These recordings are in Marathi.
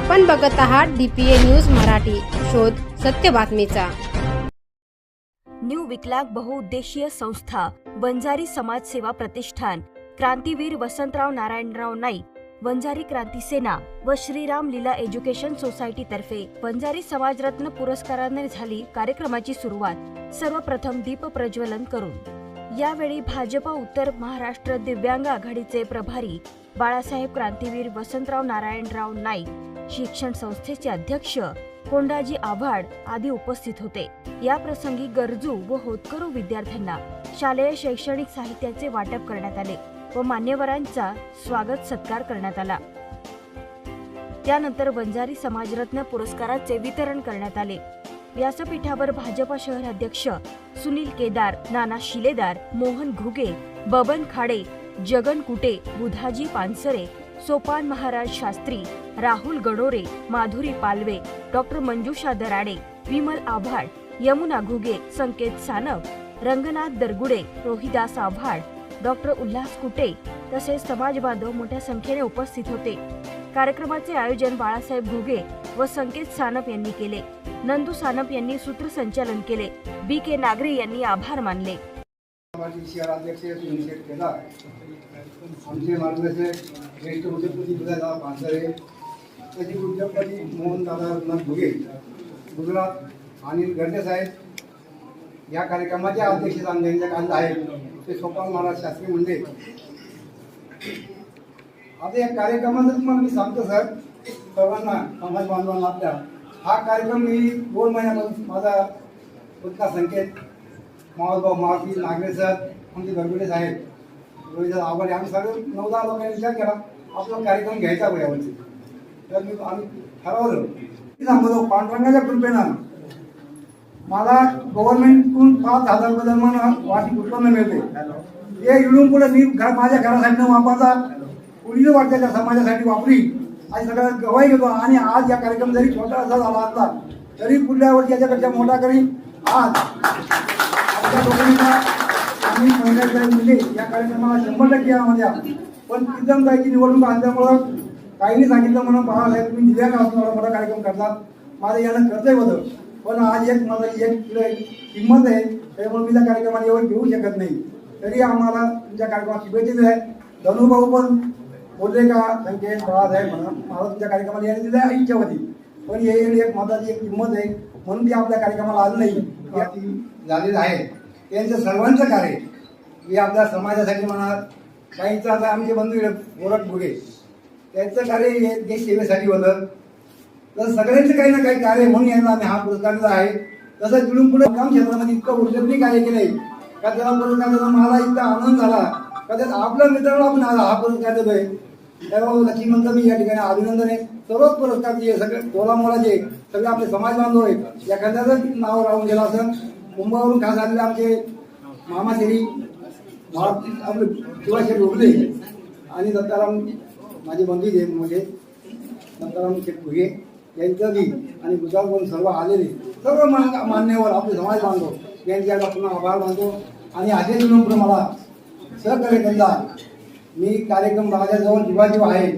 आपण बघत आहात डीपीए न्यूज मराठी. शोध सत्य बातमीचा. न्यू विकलांग बहुउद्देशीय संस्था वंजारी समाज सेवा प्रतिष्ठान क्रांतीवीर वसंतराव नारायणराव नाईक वंजारी क्रांती सेना व श्रीराम लीला एज्युकेशन सोसायटी तर्फे वंजारी समाजरत्न पुरस्काराने झाली कार्यक्रमाची सुरुवात सर्वप्रथम दीप प्रज्वलन करून. यावेळी भाजपा उत्तर महाराष्ट्र दिव्यांग आघाडीचे प्रभारी बाळासाहेब क्रांतीवीर वसंतराव नारायणराव नाईक शिक्षण संस्थेचे अध्यक्ष कोंडाजी आव्हाड आदी उपस्थित होते. या प्रसंगी गरजू व होतकरू विद्यार्थ्यांना शालेय शैक्षणिक साहित्याचे वाटप करण्यात आले व मान्यवरांचा स्वागत सत्कार करण्यात आला. त्यानंतर वंजारी समाजरत्न पुरस्काराचे वितरण करण्यात आले. व्यासपीठावर भाजपा शहर अध्यक्ष सुनील केदार नाना शिलेदार मोहन घुगे बबन खाडे जगन कुटे बुधाजी पानसरे सोपान महाराज शास्त्री राहुल गडोरे माधुरी पालवे डॉक्टर मंजुषा दराडे विमल आव्हाड यमुना घुगे संकेत सानप रंगनाथ दरगुडे रोहिदास आव्हाड डॉक्टर उल्हास कुटे तसेच समाज बांधव मोठ्या संख्येने उपस्थित होते. कार्यक्रमाचे आयोजन बाळासाहेब घुगे व संकेत सानप यांनी केले. नंदू सानप यांनी सूत्रसंचालन केले. बी के नागरे यांनी आभार मानले. माझे शहराध्यक्ष सुनील शेठ केदार आमचे मार्गदर्शक ज्येष्ठ उद्योगपती बुधादा पानसरे त्याचे उद्योगपती मोहन दादा रघुनाथ भुगे गुजरात अनिल गर्जे साहेब या कार्यक्रमाचे अध्यक्ष ज्यांच्या कांदा आहेत. ते सोपान महाराज शास्त्री म्हणजे आता या कार्यक्रमाचं तुम्हाला मी सांगतो सर. सर्वांना समाज बांधवांना आपल्या. हा कार्यक्रम मी दोन महिन्यापासून माझा उत्का संकेत. मावळभाऊ मावशी नागरे सर आमचे गरगुडे साहेब रोहित आव्हाड आम्ही सगळे नऊ दहा लोकांनी विचार केला. आपला कार्यक्रम घ्यायचा बघ यावर्षी. तर मी आम्ही ठरवलं. मी सांगतो पांडुरंगाच्या कृपेनं मला गव्हर्नमेंटकडून पाच हजार रुपये दरम्यान वार्षिक उत्पन्न मिळते. हे इडून पुढे मी घर माझ्या घरासाठी न वापरता पुढील वाटत्याच्या समाजासाठी वापरी. आणि सगळं गवाही घेतो. आणि आज या कार्यक्रम जरी छोटा असा झाला असला तरी पुढल्या वर्षी याच्यापेक्षा मोठा करीन. आज. आपल्या दोघांना आम्ही महिन्यात म्हणजे या कार्यक्रमाला शंभर टक्के यामध्ये आहे. पण प्रीतम जायची निवडणूक आणल्यामुळं काहींनी सांगितलं म्हणून बाळासाहेब तुम्ही दिव्या का एवढा मोठा कार्यक्रम करतात माझं यानं कर्तव्य होतं. पण आज एक माझा एक किलो किंमत आहे त्यामुळे मी त्या कार्यक्रमात एवढं घेऊ शकत नाही. तरी आम्हाला तुमच्या कार्यक्रमात शुभेच्छा दिल्या आहेत. धनुभाऊ पण बोलले का संकेत बाळासाहेब म्हणा मला तुमच्या कार्यक्रमाला यायला दिल्या इच्छा होती पण हे एक मताची एक किंमत आहे म्हणून ती आपल्या कार्यक्रमाला आलं नाही. या ती झालेलं आहे. त्यांचं सर्वांचं कार्य मी आपल्या समाजासाठी म्हणा काहींचं आता आमचे बंधू आहेत, गोरख भुगे त्यांचं कार्य हे देश सेवेसाठी होतं. तर सगळ्यांचं काही ना काही कार्य म्हणून यांना आम्ही हा पुरस्कार दिला आहे. तसं जुळून पुढे काम क्षेत्रामध्ये इतकं उल्लेखनीय कार्य केलंय. का त्याला पुरस्कार देताना मला इतका आनंद झाला. का त्यात आपल्या मित्राला आपण आला हा पुरस्कार देतोय. त्यामुळे लक्ष्मीनंतर मी या ठिकाणी अभिनंदन आहे. सर्वच पुरस्कार जे सगळे कोलामोला जे सगळे आपले समाज बांधव आहेत. एखाद्याचं नाव राहून गेलं असं मुंबईवरून खास आलेले आमचे मामाश्री महाराज आपले शिवाशेठ उगले आणि दत्ताराम माझे बंधू जे म्हणजे दत्ताराम शेठ भुगे यांचं आणि गुजरातवरून सर्व आलेले सर्व मान- मान्यवर आपले समाज बांधव यांच्या पुन्हा आभार मानतो. आणि असे म्हणून मला सहकार्य त्यांना मी कार्यक्रम राजाजवळ जीवाजीव आहे.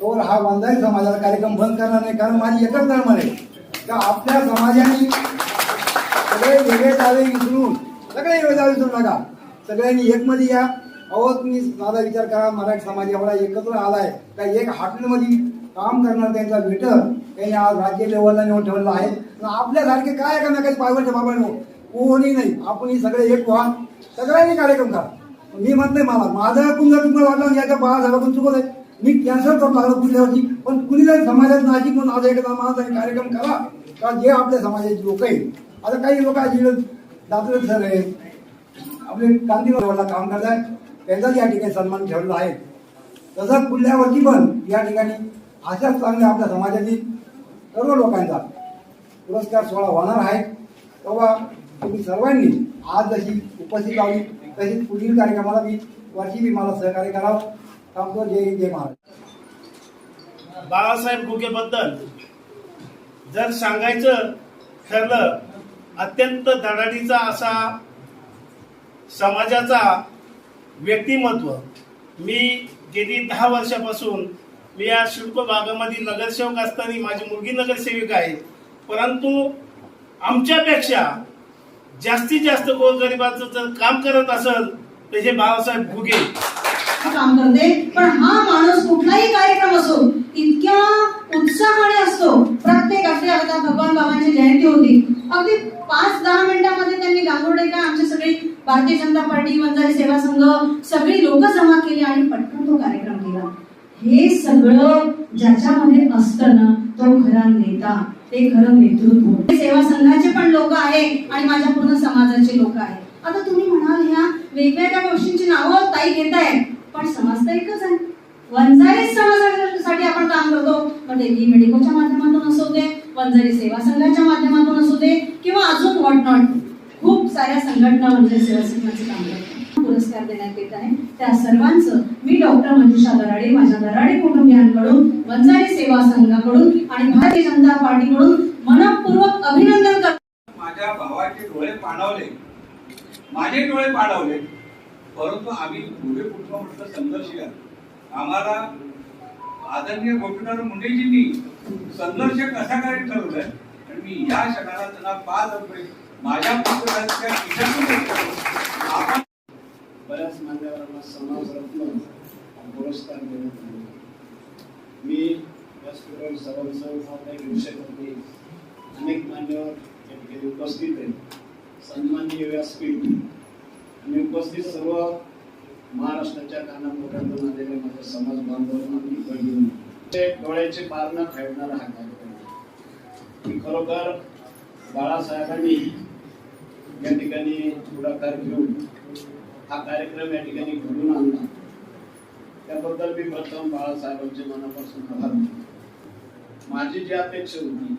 तोवर हा वंदारी समाजाचा कार्यक्रम बंद करणार नाही कारण माझी एकच धर्म आहे. का आपल्या समाजाने सगळे वेगळे दावे विसरून सगळे वेगळे दावे विसरू नका सगळ्यांनी एकमध्ये या. अहो तुम्ही माझा विचार करा. मराठी समाज एवढा एकत्र आलाय. का एक हॉटेलमध्ये काम करणार त्यांचा भेटर त्यांनी आज राज्य लेवलला नेऊन ठेवलेला आहे. आपल्यासारखे काय एकामेकाचे पायवरच्या बाबांनो? कोणी नाही. आपण सगळे एक व्हा. सगळ्यांनी कार्यक्रम करा. मी म्हणत नाही मला. माझं ऐकून जर तुम्हाला वाटलं याच्या पण चुकत आहे मी कॅन्सल करून लागलो पुढल्या वर्षी पण कुणी जर समाजात नाशिक म्हणून आज एकदा माझा कार्यक्रम करा. का जे आपल्या समाजाचे लोक आहेत आता काही लोक आज झाले आहेत. आपले गांधी रोडला काम करतात त्यांचाच या ठिकाणी सन्मान ठेवलेला आहे. तसंच पुढल्यावरती पण या ठिकाणी अशाच चांगल्या आपल्या समाजातील सर्व लोकांचा पुरस्कार सोहळा होणार आहे. तेव्हा तुम्ही सर्वांनी आज जशी उपस्थित लावली तशीच पुढील कार्यक्रमाला मी वर्षी बी मला सहकार्य करावं. थांबतो. जय जय महाराज बाळासाहेब घुगेबद्दल जर सांगायचं ठरलं अत्यंत धडाडीचा असा समाजाचा व्यक्तिमत्व. मी गेली दहा वर्षापासून मी या शिल्प भागामध्ये नगरसेवक असताना माझी मुलगी नगरसेविका आहे. परंतु आमच्यापेक्षा जास्तीत जास्त गोरगरिबाचं जर काम करत असेल तर हे बाबासाहेब भुगे काम करते पण हा माणूस कुठलाही कार्यक्रम असो इतक्या उत्साहाने असतो. प्रत्येक आपल्या आता भगवान बाबांची जयंती होती. अगदी पाच दहा मिनिटांमध्ये त्यांनी गांगोडेकर आमचे सगळे भारतीय जनता पार्टी वंजारी सेवा संघ सगळी लोक जमा केली आणि पटकन तो कार्यक्रम केला. हे सगळं ज्याच्यामध्ये असतं ना तो खरा नेता ते खरं नेतृत्व. सेवा संघाचे पण लोक आहे आणि माझ्या पूर्ण समाजाचे लोक आहे आता तुम्ही म्हणाल ह्या वेगवेगळ्या गोष्टींची नावं ताई घेताय पण समाज तर एकच आहे. वंजारी समाजासाठी आपण काम करतो. पण ते मेडिकोच्या माध्यमातून असो दे वंजारी सेवा संघाच्या माध्यमातून असू दे किंवा अजून व्हॉट नॉट खूप साऱ्या संघटना वंजारी सेवा काम करतात. पुरस्कार देण्यात येत आहे. त्या सर्वांचं मी डॉक्टर मंजुषा दराडे माझ्या दराडे कुटुंबियांकडून वंजारी सेवा संघाकडून आणि भारतीय जनता पार्टीकडून मनपूर्वक अभिनंदन करतो. माझ्या भावाचे डोळे पाणावले. माझे डोळे पाणावले. परंतु आम्ही पुढे कुटुंब म्हटलं संघर्ष आम्हाला आदरणीय गोपीनाथ मुंडेजींनी संघर्ष कसा काय ठरवलाय? आणि मी या क्षणाला त्यांना पाच रुपये माझ्या पुस्तकाच्या खिशातून आपण बऱ्याच मान्यवरांना समाजरत्न पुरस्कार देण्यात आले. मी व्यासपीठावर सर्वांचं नाव काही घेऊ अनेक मान्यवर या ठिकाणी उपस्थित आहेत. सन्माननीय व्यासपीठ आणि उपस्थित सर्व महाराष्ट्राच्या कानाकोपऱ्यातून आलेले माझ्या समाज बांधवांना डोळ्याचे पारणं फेडणारा हा कार्यक्रम खरोखर बाळासाहेबांनी या ठिकाणी पुढाकार घेऊन हा कार्यक्रम या ठिकाणी घडून आणला. त्याबद्दल मी प्रथम बाळासाहेबांचे मनापासून आभार मानतो. माझी जी अपेक्षा होती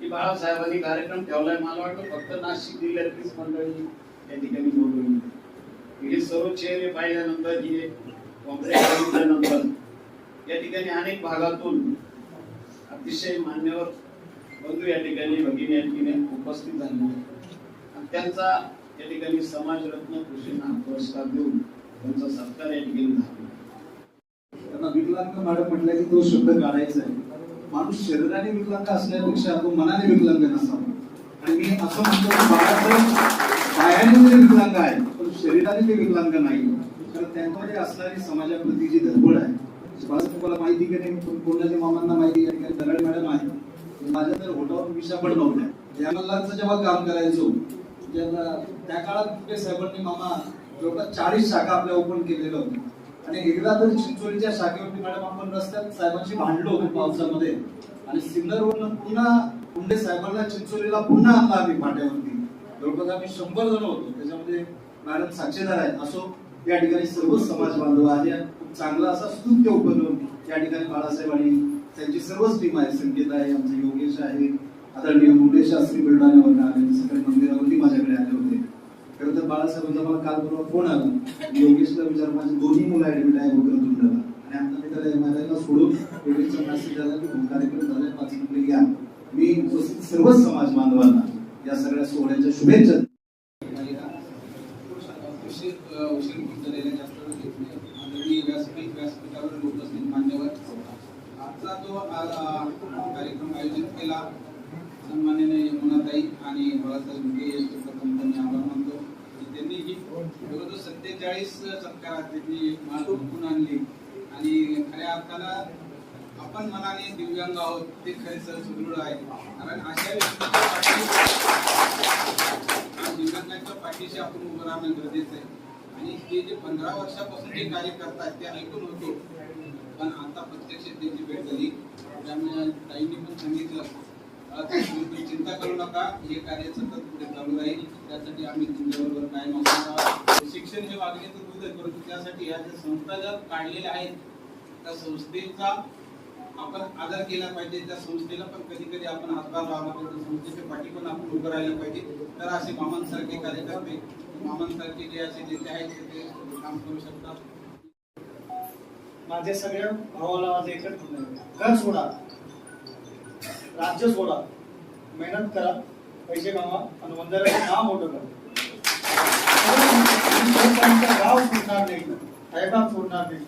की बाळासाहेबांनी कार्यक्रम ठेवलाय मला वाटतं फक्त नाशिक जिल्ह्यातलीच मंडळी या ठिकाणी बोलवली हे सर्व चेहरे पाहिल्यानंतर हे काँग्रेस नंतर या ठिकाणी अनेक भागातून अतिशय मान्यवर बंधू या ठिकाणी भगिनी या ठिकाणी उपस्थित झाले आणि त्यांचा या ठिकाणी समाजरत्न कृषींना पुरस्कार देऊन त्यांचा सत्कार या ठिकाणी झाला त्यांना विकलांग मॅडम म्हटलं की तो शब्द काढायचा आहे. माणूस शरीराने विकलांग असण्यापेक्षा तो मनाने विकलांग नसावा. आणि मी असं म्हणतो की पायाने म्हणजे विकलांग आहे पण शरीराने ते विकलांग नाही. कारण त्यांच्यामध्ये असणारी समाजाप्रती जी धडपड आहे माझं तुम्हाला माहिती की नाही? पण कोणाच्या मामांना माहिती आहे की दराड मॅडम आहे. माझ्या तर होटावर विषा पण नव्हत्या या मल्लांचं जेव्हा काम करायचो ज्यांना त्या काळात कुठे साहेबांनी मामा जवळपास चाळीस शाखा आपल्या ओपन केलेल्या होत्या. आणि एकदा तर चिंचोलीच्या शाखेवरती मॅडम आपण रस्त्यात साहेबांशी भांडलो होतो पावसामध्ये. आणि सिग्नलवरनं पुन्हा मुंडे साहेबांना चिंचोलीला पुन्हा आणला आम्ही फाट्यावरती. जवळपास आम्ही शंभर जण होतो. त्याच्यामध्ये मॅडम साक्षीदार आहेत. असो या ठिकाणी सर्व समाज बांधव आहे चांगला असा स्तुत्य उपक्रम या ठिकाणी बाळासाहेब आणि त्यांची सर्वच टीम आहे संगीत आहे आमचे योगेश आहे आदरणीय मुंडे शास्त्री बुलढाण्यावरून आले सकाळी मंदिरावरती माझ्याकडे आले होते. खरं तर बाळासाहेबांचा मला काल परवा फोन आला. योगेशला विचार माझी दोन्ही मुलं ऍडमिट आहे वक्रतुंडला आणि आता मी त्याला एमआरआय ला सोडून योगेशचा मेसेज आला की कार्यक्रम झाले पाच मिनिटे घ्या. मी उपस्थित सर्वच समाज बांधवांना या सगळ्या सोहळ्याच्या शुभेच्छा उशीर अ, उशीर झालेला जास्त वेळ घेत नाही आदरणीय व्यासपीठ व्यासपीठावर उपस्थित मान्यवर आजचा कार्यक्रम आयोजित केला. सन्मान्याने यमुनाताई आणि बाळासाहेब यांचे प्रथम त्यांनी आभार मानतो. की त्यांनी ही जवळजवळ सत्तेचाळीस सत्कारात त्यांनी मान हुकून आणली. आणि खऱ्या अर्थाला आपण मनाने दिव्यांग आहोत ते खरे सर सुदृढ आहे कारण अशा दिव्यांगांच्या पाठीशी आपण उभं राहणं गरजेचं आहे. आणि ते जे पंधरा वर्षापासून जे कार्य करतात ते ऐकून होतो. पण आता प्रत्यक्ष त्यांची भेट झाली. त्यामुळे ताईंनी पण सांगितलं. चिंता करू नका हे कार्य सतत पुढे चालू राहील. त्यासाठी आम्ही तुमच्याबरोबर कायम असणार शिक्षण हे वागण्याचं दूध आहे परंतु त्यासाठी ह्या ज्या संस्था ज्या काढलेल्या आहेत त्या संस्थेचा आपण आदर केला पाहिजे. त्या संस्थेला पण कधी कधी आपण हातभार लावला पाहिजे. संस्थेच्या पाठी पण आपण उभं राहिलं पाहिजे. तर असे मामांसारखे कार्यकर्ते मामांसारखे जे असे नेते आहेत ते काम करू शकतात. माझ्या सगळ्या भावाला माझं एकत्र घर सोडा. राज्य सोडा. मेहनत करा. पैसे कमा आणि वंदराचं नाव मोठं करा. गाव सोडणार नाही. साहेबाग सोडणार नाही.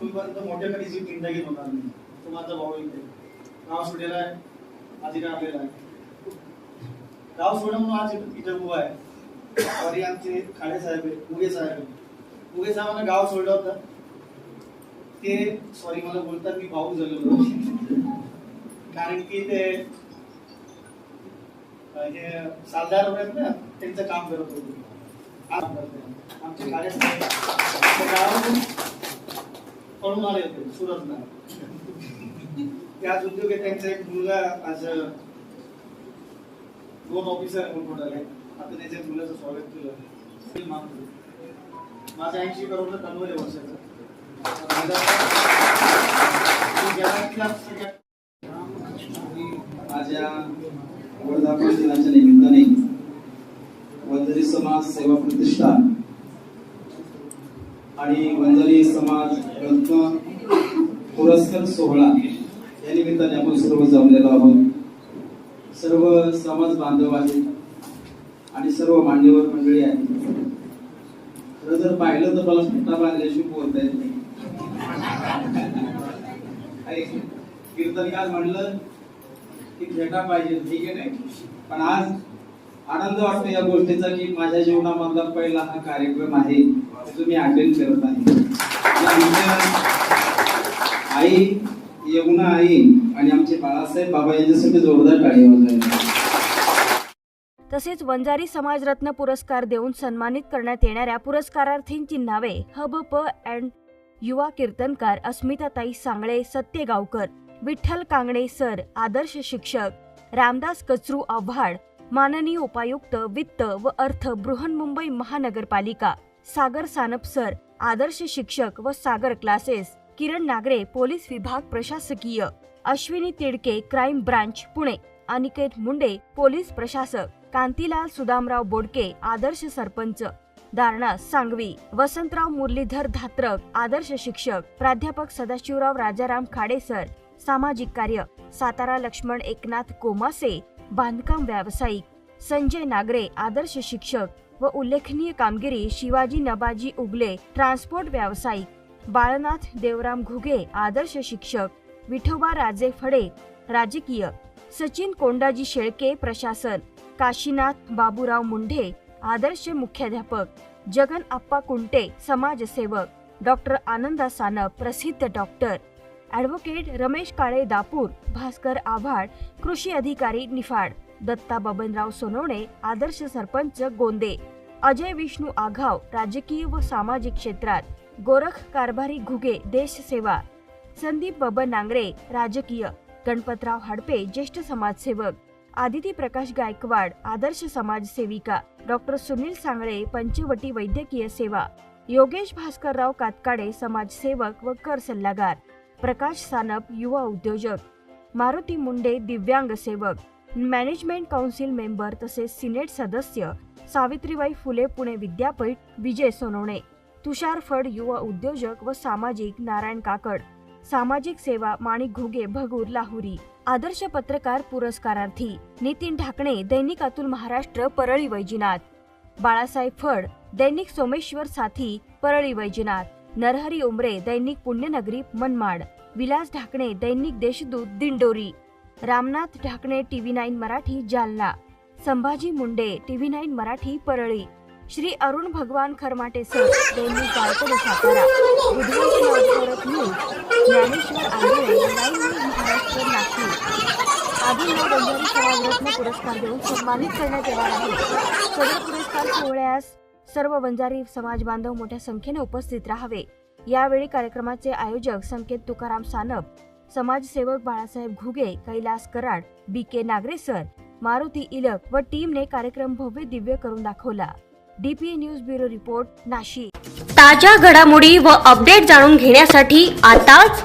तुम्हीपर्यंत मोठ्या कधीची जिंदगी होणार नाही. तो माझा भाऊ इथे. गाव सोडलेला आहे. माझी आलेला आहे. गाव सोडा म्हणून आज इथे इथं उभा आहे. हरियाणचे आमचे खाडे साहेब आहे उगे साहेब आहे उगे साहेबांना गाव सोडलं होतं. ते सॉरी मला बोलतात मी भाऊ झालो कारण की ते जे सालदार वगैरे ना त्यांचं काम करत होते. आमचे खाडे गावातून पळून आले होते सुरतला. त्याच उद्योग त्यांचा एक मुलगा आज दोन ऑफिसर म्हणून आले आता त्याच्या मुलाचं स्वागत केलं. माझं ऐंशी करोड तन्वय आहे वर्षाचं. मी जगातल्या माझ्या वर्धापन दिनाच्या निमित्ताने वंजारी समाज सेवा प्रतिष्ठान आणि वंजारी समाज रत्न पुरस्कार सोहळा या निमित्ताने आपण सर्व जमलेलो आहोत. सर्व समाज बांधव आहेत आणि सर्व मान्यवर मंडळी आहेत. खरं जर पाहिलं तर मला सुट्टा बांधल्याशिवाय बोलता येत नाही. काही कीर्तनिकात म्हणलं की भेटा पाहिजे ठीक आहे नाही? पण आज आनंद वाटतो या गोष्टीचा की माझ्या जीवनामधला पहिला हा कार्यक्रम आहे जो मी अटेंड करत आहे. आई यमुना आई आणि आमचे बाळासाहेब बाबा यांच्यासाठी जोरदार टाळी वाजवायला तसेच वंजारी समाजरत्न पुरस्कार देऊन सन्मानित करण्यात येणाऱ्या पुरस्कारार्थींची नावे हब प अँड युवा कीर्तनकार अस्मिताताई सांगळे सत्यगावकर विठ्ठल कांगणे सर आदर्श शिक्षक रामदास कचरू आव्हाड माननीय उपायुक्त वित्त व अर्थ बृहन्मुंबई महानगरपालिका सागर सानप सर आदर्श शिक्षक व सागर क्लासेस किरण नागरे पोलीस विभाग प्रशासकीय Ashwini Tidke crime branch Pune Aniket Munde police प्रशासक कांतीलाल सुदामराव बोडके आदर्श सरपंच दारणास सांगवी वसंतराव मुरलीधर धात्रक आदर्श शिक्षक प्राध्यापक सदाशिवराव राजाराम खाडेसर सामाजिक कार्य सातारा लक्ष्मण एकनाथ कोमासे बांधकाम व्यावसायिक संजय नागरे आदर्श शिक्षक व उल्लेखनीय कामगिरी शिवाजी नबाजी उगले ट्रान्सपोर्ट व्यावसायिक बाळनाथ देवराम घुगे आदर्श शिक्षक विठोबा राजे फडे राजकीय सचिन कोंडाजी शेळके प्रशासन काशीनाथ बाबूराव मुंढे आदर्श मुख्याध्यापक जगन आप्पा कुंटे समाजसेवक डॉक्टर आनंदा सानप प्रसिद्ध डॉक्टर. ॲडव्होकेट रमेश काळे दापूर भास्कर आव्हाड कृषी अधिकारी निफाड दत्ता बबनराव सोनवणे आदर्श सरपंच गोंदे अजय विष्णू आघाव राजकीय व सामाजिक क्षेत्रात गोरख कारभारी घुगे देशसेवा संदीप बबन नांगरे राजकीय गणपतराव हडपे ज्येष्ठ समाजसेवक आदिती प्रकाश गायकवाड आदर्श समाजसेविका डॉक्टर सुनील सांगळे पंचवटी वैद्यकीय सेवा योगेश भास्करराव कातकाडे समाजसेवक व कर सल्लागार प्रकाश सानप युवा उद्योजक मारुती मुंडे दिव्यांग सेवक मॅनेजमेंट काउन्सिल मेंबर तसेच सिनेट सदस्य सावित्रीबाई फुले पुणे विद्यापीठ विजय सोनवणे तुषार फड युवा उद्योजक व सामाजिक नारायण काकड सामाजिक सेवा माणिक घुगे भगूर लाहुरी आदर्श पत्रकार पुरस्कारार्थी नितीन ढाकणे दैनिक अतुल महाराष्ट्र परळी वैजीनाथ. बाळासाहेब फड दैनिक सोमेश्वर साथी परळी वैजनाथ. नरहरी उमरे दैनिक पुण्यनगरी मनमाड. विलास ढाकणे दैनिक Deshdoot Dindori. Ramnath Dhakane TV nine Marathi Jalna. Sambhaji Munde TV nine Marathi Parli. Shri Arun Bhagwan Kharmate sir दैनिक Gaikwad Satara. Budhwar news. Dnyaneshwar Andhale nine news doctor Nagpur. आदींना बंजारी समाजरत्न पुरस्कार देऊन सन्मानित करण्यात येणार आहे. सदर पुरस्कार सोहळ्यास सर्व बंजारी समाज बांधव मोठ्या संख्येने उपस्थित राहावे. यावेळी कार्यक्रमाचे आयोजक संकेत तुकाराम सानप समाजसेवक Balasaheb Ghuge Kailas Karad B K Nagare sir Maruti Ilak व टीमने कार्यक्रम भव्य दिव्य करून दाखवला. DP news bureau report Nashik. ताज्या घडामोडी व अपडेट जाणून घेण्यासाठी आताच